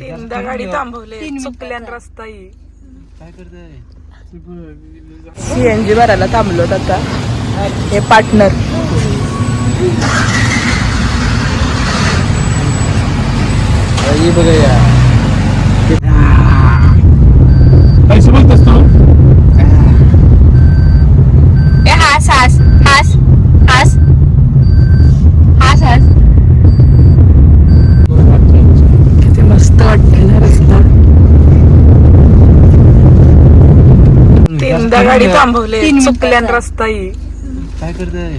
तीनदा गाडी थांबवली. चुकल्यान रस्ता ही काय करताय? सीएनजी भरायला थांबलोत आता. हे पार्टनर. ये बघा या पैसे बोलतोस तू हास हास हास हास हास हास किती मस्त वाटते ना रस्ता तीनदा गाडी थांबवली चुकल्यान रस्ता ही काय करताय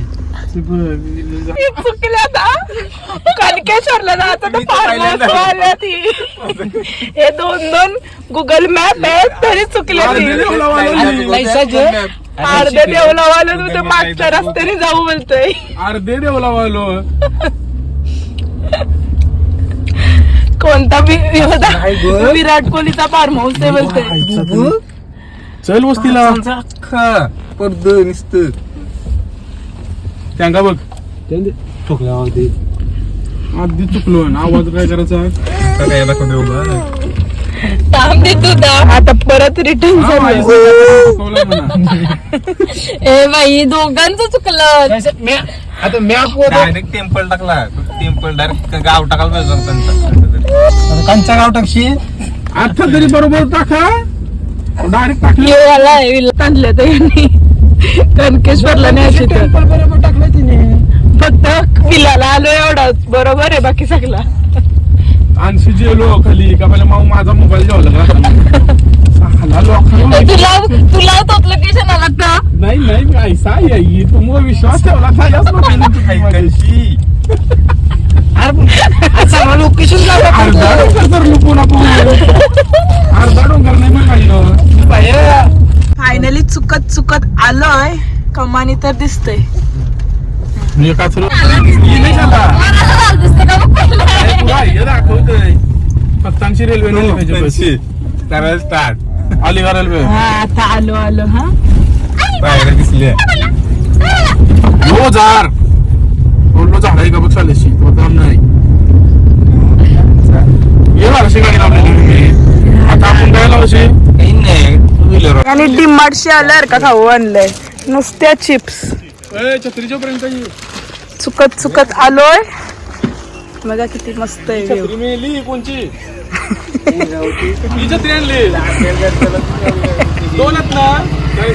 चुकल्या कणकेश्वरला जायचं तर फार्म हाऊस आल्या ती. हे दोन दोन गुगल मॅप आहेत तरी चुकले ती. अर्धे देवलावाला तू ते मागच्या रस्त्याने जाऊ बोलतोय अर्धे देवला वालो कोणता होता? विराट कोहलीचा फार्म हाऊस आहे बोलतोय चल वस्तीला. अख्खा पडद निसत. त्यांका बघ. आधी. चुकलो ना आवाज काय करायचा? काय दाखवून देऊ बा. थांब दे तू दा आता परत रिटर्न हा, झालं माझ्या चुकवलं म्हणा. ए बाई दोघांचं चुकलं. आता मॅप डायरेक्ट टेम्पल टाकला. टेम्पल डायरेक्ट गाव टाकायला पाहिजे होतं त्यांचा. कंचा गाव टाकशी आता तरी बरोबर टाका. डायरेक्ट टाकली तर यांनी कणकेश्वरला न्यायची तर टेम्पल बरोबर टाकलं तिने फक्त पिलाला आलो एवढाच बरोबर आहे बाकी सगळा आणशी जेलो खाली का पहिले मग माझा मोबाईल जेवला का तुला तुला तोच लोकेशन आला का नाही नाही ऐसा तू मग विश्वास ठेवला अर्धा डोंगर तर लुकून आपण अर्धा डोंगर नाही चुकत चुकत आलोय. कमानी तर दिसतंय. म्हणजे सुरू हे दाखवतोय. रेल्वे नाही पाहिजे बस. करायला स्टार्ट अलिबाग रेल्वे. हा आता आलो आलो हा. बाहेर दिसले लो जार. बोललो झाड आहे का बघ चालेशी तो काम नाही. ये बारशी गाडी लावलेली मी आता आपण काय लावशी काही नाही टू व्हीलर आणि डिमार्टशी आल्यावर का खाऊ आणलंय. नुसत्या चिप्स. छत्रीच्या पर्यंत ये. चुकत चुकत आलोय. बघा किती मस्त आहे ही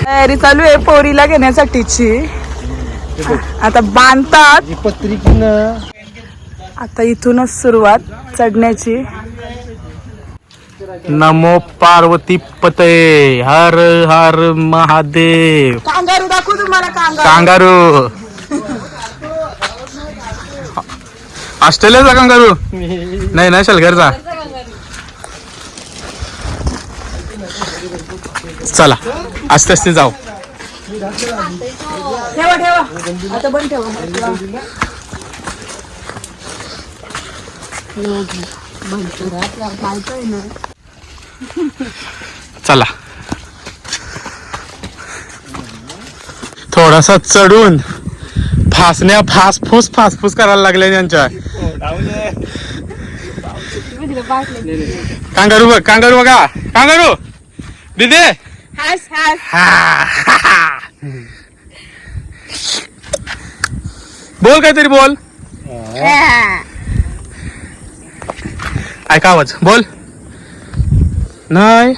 तयारी चालू आहे पोरीला घेण्यासाठीची. आता बांधतात. पत्रिकेनं. आता इथूनच सुरुवात चढण्याची. नमो पार्वती पते हर हर महादेव. कांगारू दाखवू तुम्हाला कांगारू. कांगारू. ऑस्ट्रेलियाचा कांगारू? नाही ना शलगरचा. चला आस्ते आस्ते जाऊ. ठेवा ठेवा. आता पण ठेवा. चला. थोडासा चढून फासण्या फासफूस फासफूस करायला लागल्या त्यांच्या कांगारू बघ कांगारू बघा. कांगारू! दिदे. बोल काहीतरी बोल. ऐका आवाज. बोल. नाही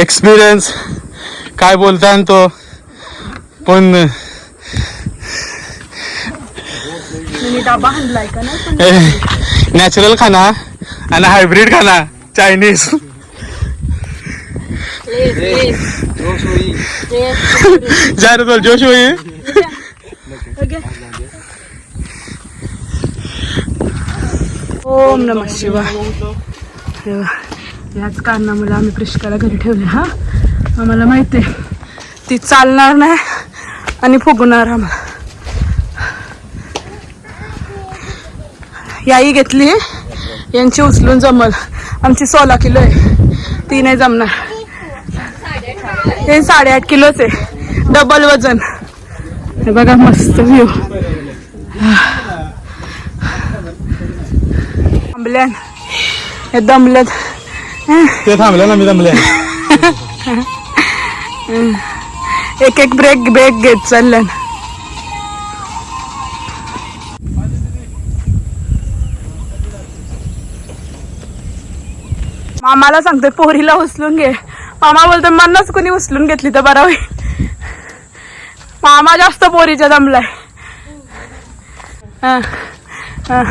एक्सपिरियन्स काय बोलता तो पण नॅचरल खाना आणि हायब्रिड खाना चायनीज जा रे जोश होई ओम नम शिवाय. याच कारणामुळे आम्ही प्रिष्काला घरी ठेवले हा? आम्हाला माहिती आहे ती चालणार नाही आणि फुगणार आम्हाला. याही घेतली यांची उचलून जमल. आमची सोळा किलो आहे ती नाही जमणार. हे साडेआठ किलोच आहे डबल वजन. हे बघा मस्त व्ह्यू हे दमल्यात. ते थांबलं ना मी थांबले एक एक ब्रेक ब्रेक घेत चालल्यान. मामाला सांगतोय पोरीला उचलून घे. मामा बोलतोय मलाच कोणी उचलून घेतली तर बरा होईल. मामा जास्त पोरीच्या दमलाय. हा, हा.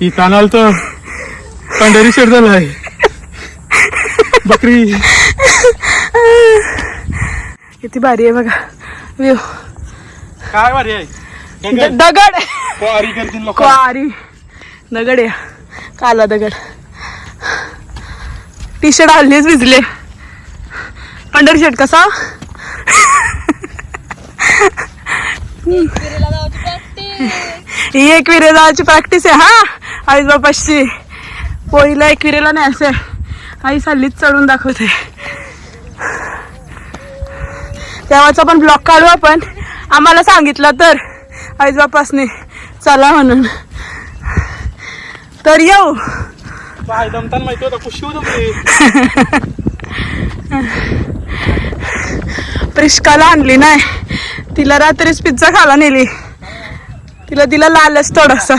इथं आलं तर पंढरी शेड झालाय बकरी. किती भारी आहे बघा. व्ह्यू. काय भारी आहे? द- दगड. क्वारी करतील लोक. क्वारी. दगड या काला दगड. टी शर्ट हल्लीच भिजले. पंढर शर्ट कसा? ही एक विरे जायची प्रॅक्टिस आहे हा. आई बापाशी पोळीला एक विरेला नाही असे आई हल्लीच चढून दाखवते. तेव्हाचा पण ब्लॉक काढू आपण. आम्हाला सांगितलं तर. आई बापासने चला म्हणून. तर येऊ. दमताना माहिती होता खुशी होतं प्रिस्काला आणली नाही. तिला रात्रीच पिझ्झा खायला नेली. तिला तिला लालच थोडासा.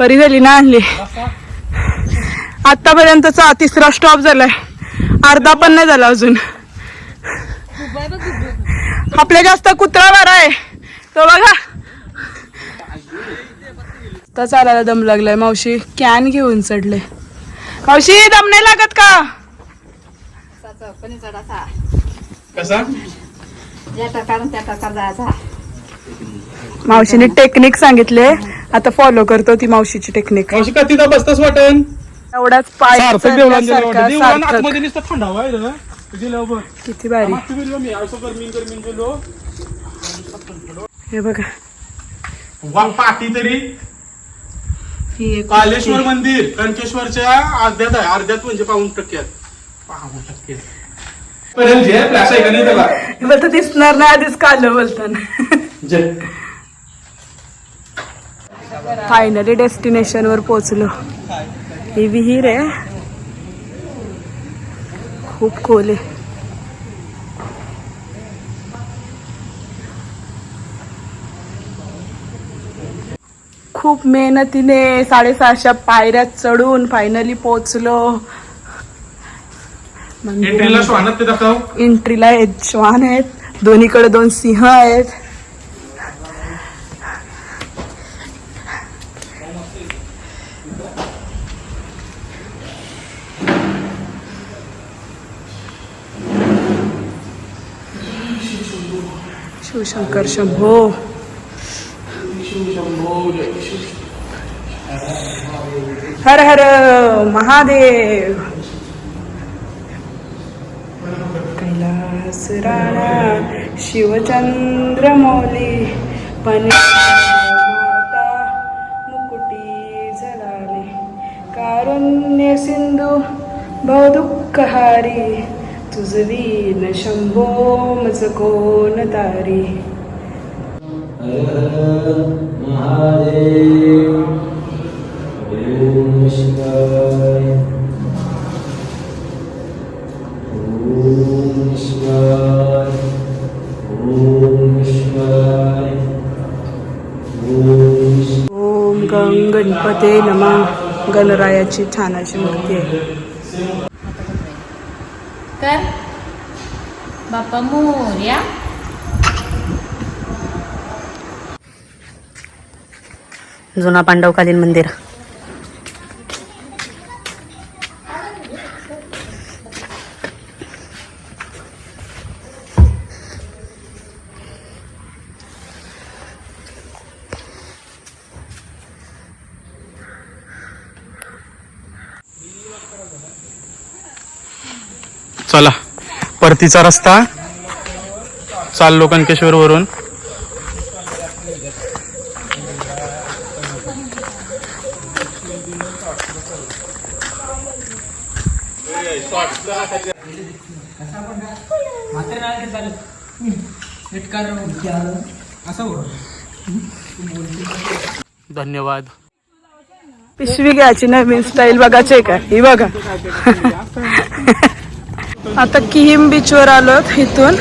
बरी झाली ना आणली? आतापर्यंतचा तिसरा स्टॉप झालाय. अर्धा पण नाही झाला अजून. आपल्या जास्त कुत्रा बरा आहे. तो बघा. तर चालायला दम लागलाय. मावशी कॅन घेऊन चढले. मावशी दम नाही लागत का? कसा? मावशीने टेक्निक सांगितले. आता फॉलो करतो ती मावशीची टेक्निक मावशी का तिथं बसताच वाटन एवढाच पाय सार्थक देवळात गेलं चढल्यासारखा वाटतं देवळात सार्थक. आतमध्ये नुसतं थंडावा आहे ना. गेल्यावर बघ. किती भारी. मागची गेलो मी. असं गरमीन गरमीन गेलो. हे बघा. वा पाठी तरी. ही एक कालेश्वर मंदिर कंकेश्वरच्या अर्ध्यात आहे. अर्ध्यात म्हणजे पाऊन टक्क्यात. पाऊन टक्क्यात. पर्यंत जे फ्लॅश आहे का नाही त्याला? बोलतं दिसणार नाही आधीच काढलं बोलताना. जे फायनली डेस्टिनेशन वर पोहोचलो. ही विहीर आहे. खूप खोल आहे. खूप मेहनतीने साडेसहाशे पायऱ्या चढून फायनली पोहोचलो. एंट्रीला श्वान आहेत. दोन्हीकडे दोन सिंह आहेत. शिवशंकर शंभो. हर हर महादेव. कैलास राणा शिवचंद्र मौली माता मुकुटी झलाले कारुण्य सिंधू भवदुःखहारी. तुझवीन शंभो मज कोण तारी। ओम ओम शिवाय ओम शिवाय ओम शिवाय ओम गंग गणपते नमा। गणरायाची छान अशी मूर्ती आहे. कर बाप्पा मोर्या जुना पांडवकालीन मंदिर. चला. परतीचा रस्ता. चाललो कंकेश्वर वरून. धन्यवाद. पिशवी घ्यायची नवीन स्टाईल बघायची आहे का? ही बघा. आता किहिम बीचवर आलो इथून.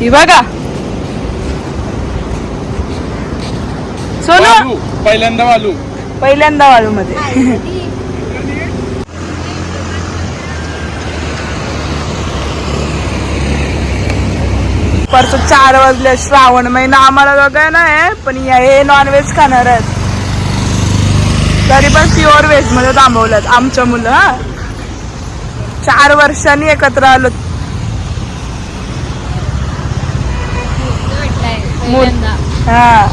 ही बघा. सोनू. वालू पहिल्यांदा वालू. पहिल्यांदा वाळू मध्ये परत चार वाजले श्रावण महिना आम्हाला बघाय नाही पण या- हे नॉनव्हेज खाणार आहेत. तरी पण प्युअर व्हेजमध्ये थांबवल्यात आमच्या मुलं हा. चार वर्षांनी एकत्र आलो हा.